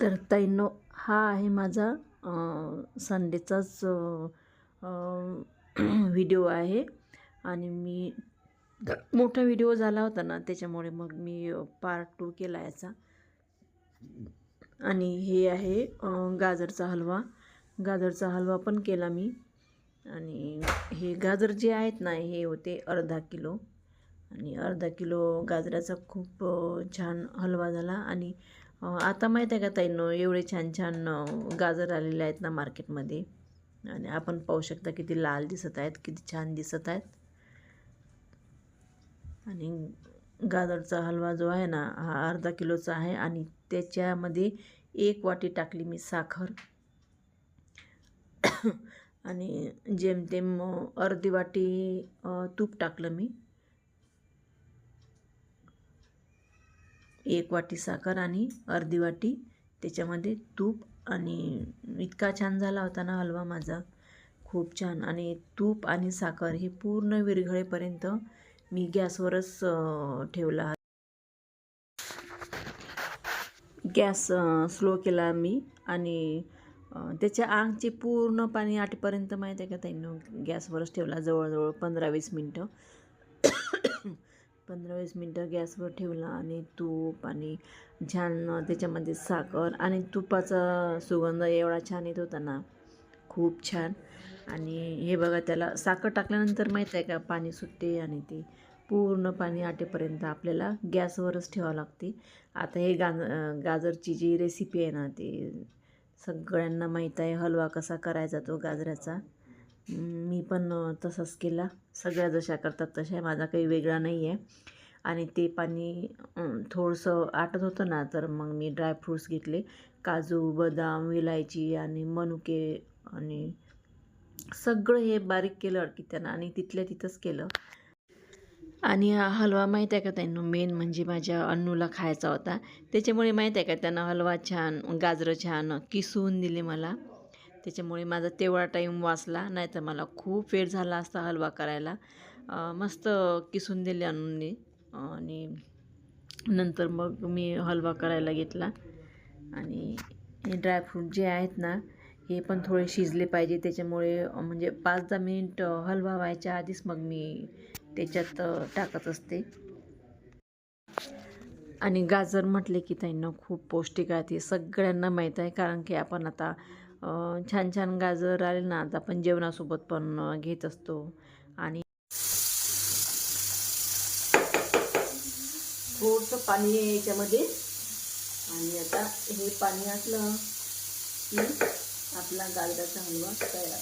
तर तैनो हा आहे माझा संडेचाच व्हिडिओ आहे. आणि मी मोठा व्हिडिओ झाला होता ना त्याच्यामुळे मग मी पार्ट टू केला याचा. आणि हे आहे गाजरचा हलवा. गाजरचा हलवा पण केला मी. आणि हे गाजर जे आहेत ना हे होते अर्धा किलो. आणि अर्धा किलो गाजराचा खूप छान हलवा झाला. आणि आता माहीत आहे का ताईनो एवढे छान छान गाजर आलेले आहेत ना मार्केटमध्ये. आणि आपण पाहू शकता किती लाल दिसत आहेत किती छान दिसत आहेत. आणि गाजरचा हलवा जो आहे ना हा अर्धा किलोचा आहे. आणि त्याच्यामध्ये एक वाटी टाकली मी साखर. आणि जेमतेम अर्धी वाटी तूप टाकलं मी. एक वाटी साखर आणि अर्धी वाटी. त्याच्यामध्ये तूप आणि इतका छान झाला होता ना हलवा माझा. खूप छान. आणि तूप आणि साखर हे पूर्ण विरघळेपर्यंत मी गॅसवरच ठेवला. गॅस स्लो केला मी आणि त्याच्या आंगचे पूर्ण पाणी आटेपर्यंत माहीत आहे का त्यांनी गॅसवरच ठेवला जवळजवळ पंधरा वीस मिनटं. पंधरा वीस मिनटं गॅसवर ठेवला आणि तूप आणि छान त्याच्यामध्ये साखर आणि तुपाचा सुगंध एवढा छान येत होता ना. खूप छान. आणि हे बघा त्याला साखर टाकल्यानंतर माहीत आहे का पाणी सुटते आणि ते पूर्ण पाणी आटेपर्यंत आपल्याला गॅसवरच ठेवावं लागते. आता हे गाज गाजरची जी रेसिपी आहे ना ती सगळ्यांना माहीत आहे हलवा कसा करायचा तो गाजराचा. मी पण तसाच केला. सगळ्या जशा करतात तशा माझा काही वेगळा नाही आहे. आणि ते पाणी थोडंसं आटत होतं ना तर मग मी ड्रायफ्रूट्स घेतले. काजू बदाम विलायची आणि मनुके आणि सगळं हे बारीक केलं त्यानं आणि तिथल्या तिथंच केलं. आणि हा हलवा माहीत आहे का त्यांना मेन म्हणजे माझ्या अन्नूला खायचा होता. त्याच्यामुळे माहीत आहे का त्यांना हलवा छान गाजरं छान किसून दिले मला. त्याच्यामुळे माझा तेवढा टाईम वाचला. नाही तर मला खूप वेळ झाला असता हलवा करायला. मस्त किसून दिले अन्नूने आणि नंतर मग मी हलवा करायला घेतला. आणि हे ड्रायफ्रूट जे आहेत ना हे पण थोडे शिजले पाहिजे. त्याच्यामुळे म्हणजे पाच दहा मिनिट हलवा व्हायच्या आधीच मग मी त्याच्यात टाकत असते. आणि गाजर म्हटले की त्यांना खूप पौष्टिक आहे. ते सगळ्यांना माहीत आहे. कारण की आपण आता छान छान गाजर आले ना आता आपण जेवणासोबत पण घेत असतो. आणि थोडंसं पाणी आहे याच्यामध्ये. आणि आता हे पाणी असलं की आपला गाजराचा हलवा तयार.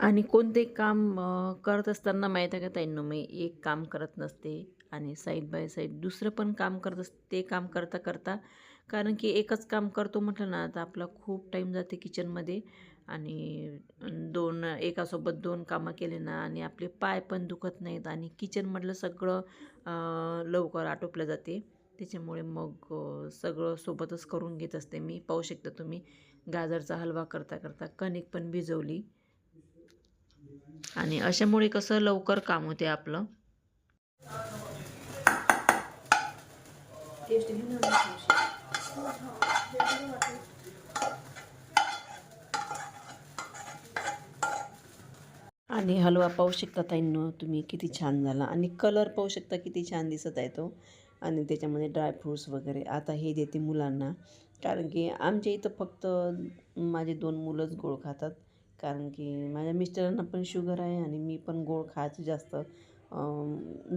आणि कोणते काम करत असताना माहीत आहे का ताईंनो? मी एक काम करत नसते. आणि साईड बाय साईड दुसरं पण काम करत असते ते काम करता करता कारण की एकच काम करतो म्हटलं ना तर आपला खूप टाईम जाते किचनमध्ये आणि दोन एकासोबत दोन कामं केले ना आणि आपले पाय पण दुखत नाहीत. आणि किचनमधलं सगळं लवकर आटोपलं जाते. त्याच्यामुळे मग सगळं सोबतच करून घेत असते मी. पाहू शकता तुम्ही गाजरचा हलवा करता करता कणिक पण भिजवली. आणि अशामुळे कसं लवकर काम होते आपलं. टेस्ट आणि हलवा पाहू शकता ताईंनो तुम्ही किती छान झाला. आणि कलर पाहू शकता किती छान दिसत आहे तो. आणि त्याच्यामध्ये ड्रायफ्रूट्स वगैरे. आता हे देते मुलांना. कारण की आमच्या इथं फक्त माझे दोन मुलंच गोड खातात. कारण की माझ्या मिस्टरांना पण शुगर आहे आणि मी पण गोड खायचं जास्त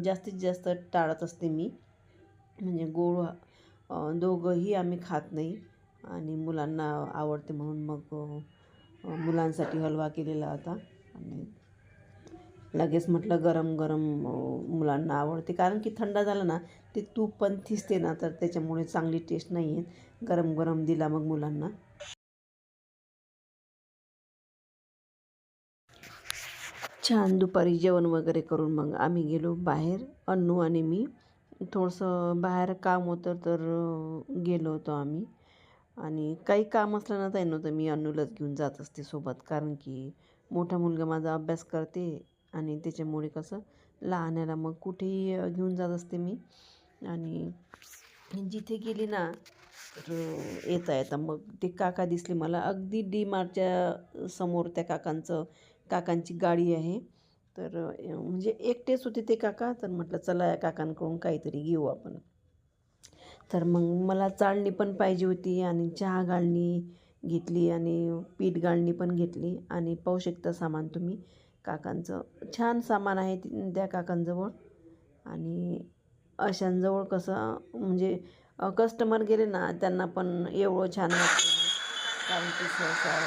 जास्तीत जास्त टाळत असते मी. म्हणजे गोड दोघंही आम्ही खात नाही आणि मुलांना आवडते म्हणून मग मुलांसाठी हलवा केलेला होता. आणि लगेच म्हटलं गरम गरम मुलांना आवडते. कारण की थंड झालं ना ते तूप पण थिसते ना तर त्याच्यामुळे चांगली टेस्ट नाही आहे गरम गरम दिला मग मुलांना. छान दुपारी जेवण वगैरे करून मग आम्ही गेलो बाहेर अन्नू आणि मी. थोडंसं बाहेर काम होतं तर गेलो होतो आम्ही. आणि काही काम असलं ना ताई नव्हतं मी अन्नूलाच घेऊन जात असते सोबत. कारण की मोठा मुलगा माझा अभ्यास करते आणि त्याच्यामुळे कसं लहान्याला मग कुठेही घेऊन जात असते मी. आणि जिथे गेली ना तर येता येता मग ते काका दिसले मला. अगदी डी मार्टच्या समोर त्या काकांचं काकांची गाडी आहे. तर म्हणजे एकटेच होते ते काका तर म्हटलं चला या काकांकडून काहीतरी घेऊ आपण. तर मग मला चाळणी पण पाहिजे होती आणि चहा गाळणी घेतली आणि पीठ गाळणी पण घेतली आणि पाहू शकता सामान तुम्ही काकांचं. छान सामान आहे त्या काकांजवळ. आणि अशांजवळ कसं म्हणजे कस्टमर गेले ना त्यांना पण एवढं छान वाटतं. कारण की सहसा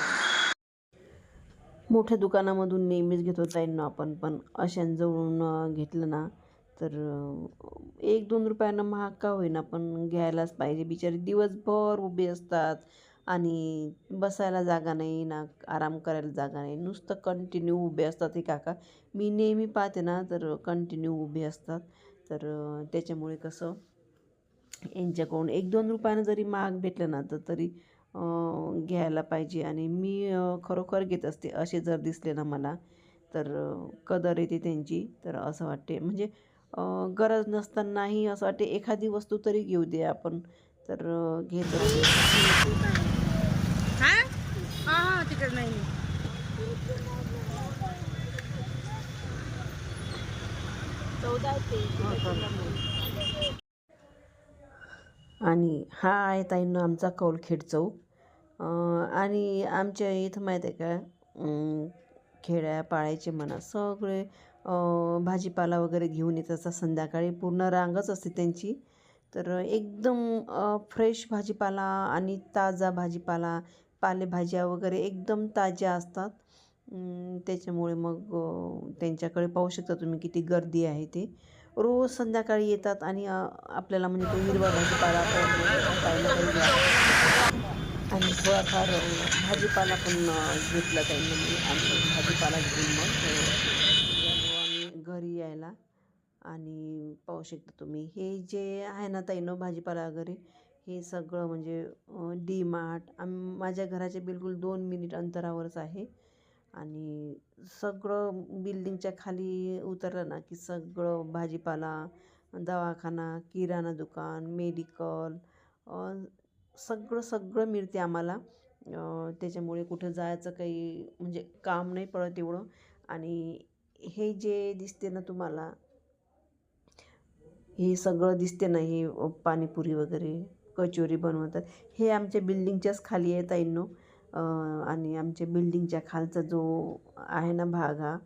मोठ्या दुकानामधून नेहमीच घेतो ताईंना आपण पण अशांजवळून घेतलं ना तर एक दोन रुपयानं महाग का होईना पण घ्यायलाच पाहिजे. बिचारे दिवसभर उभे असतात आणि बसायला जागा नाही ना आराम करायला जागा नाही. नुसतं कंटिन्यू उभे असतात. हे काका मी नेहमी पाहते ना तर कंटिन्यू उभे असतात. तर त्याच्यामुळे कसं यांच्याकडून एक दोन रुपयानं जरी महाग भेटलं ना तर तरी घ्यायला पाहिजे. आणि मी खरोखर घेत असते असे जर दिसले ना मला तर कदर येते त्यांची. तर असं वाटते. म्हणजे गरज नसतानाही असं वाटते एखादी वस्तू तरी घेऊ दे आपण. तर घेत असते. हा? हा हा नाही. आणि हा आहे ताईंना आमचा कौलखेड चौक. आणि आमच्या इथं माहीत आहे का खेड्या पाळायचे म्हणा सगळे भाजीपाला वगैरे घेऊन येतात असतात. संध्याकाळी पूर्ण रांगच असते त्यांची. तर एकदम फ्रेश भाजीपाला आणि ताजा भाजीपाला पालेभाज्या वगैरे एकदम ताज्या असतात. त्याच्यामुळे मग त्यांच्याकडे पाहू शकता तुम्ही किती गर्दी आहे ते. रोज संध्याकाळी येतात आणि आपल्याला म्हणजे तो हिरवा भाजीपाला पाहिजे आणि थोडाफार भाजीपाला पण घेतला त्यांनी. मी आणि भाजीपाला घेऊन मग आम्ही घरी यायला. आणि पाहू शकता तुम्ही हे जे आहे ना ताईनो भाजीपाला वगैरे हे सगळं म्हणजे डी मार्ट आम माझ्या घराच्या बिलकुल दोन मिनिट अंतरावरच आहे. आणि सगळं बिल्डिंगच्या खाली उतरलं ना की सगळं भाजीपाला दवाखाना किराणा दुकान मेडिकल सगळं सगळं मिळते आम्हाला. त्याच्यामुळे कुठं जायचं काही म्हणजे काम नाही पडत एवढं. आणि हे जे दिसते ना तुम्हाला हे सगळं दिसते ना हे पाणीपुरी वगैरे कचोरी बनवतात. हे आमच्या बिल्डिंगच्याच खाली आहे ताईंनो. आणि आमच्या बिल्डिंगच्या खालचा जो आहे ना भाग हा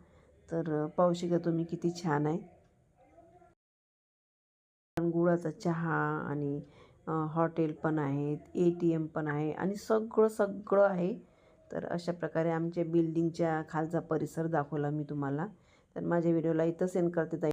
तर पाहू शकता तुम्ही किती छान आहे. गुळाचा चहा आणि हॉटेल पण आहेत ए टी एम पण आहे आणि सगळं सगळं आहे. तर अशा प्रकारे आमच्या बिल्डिंगच्या खालचा परिसर दाखवला मी तुम्हाला. तर माझ्या व्हिडिओला इथं सेंड करते ताई.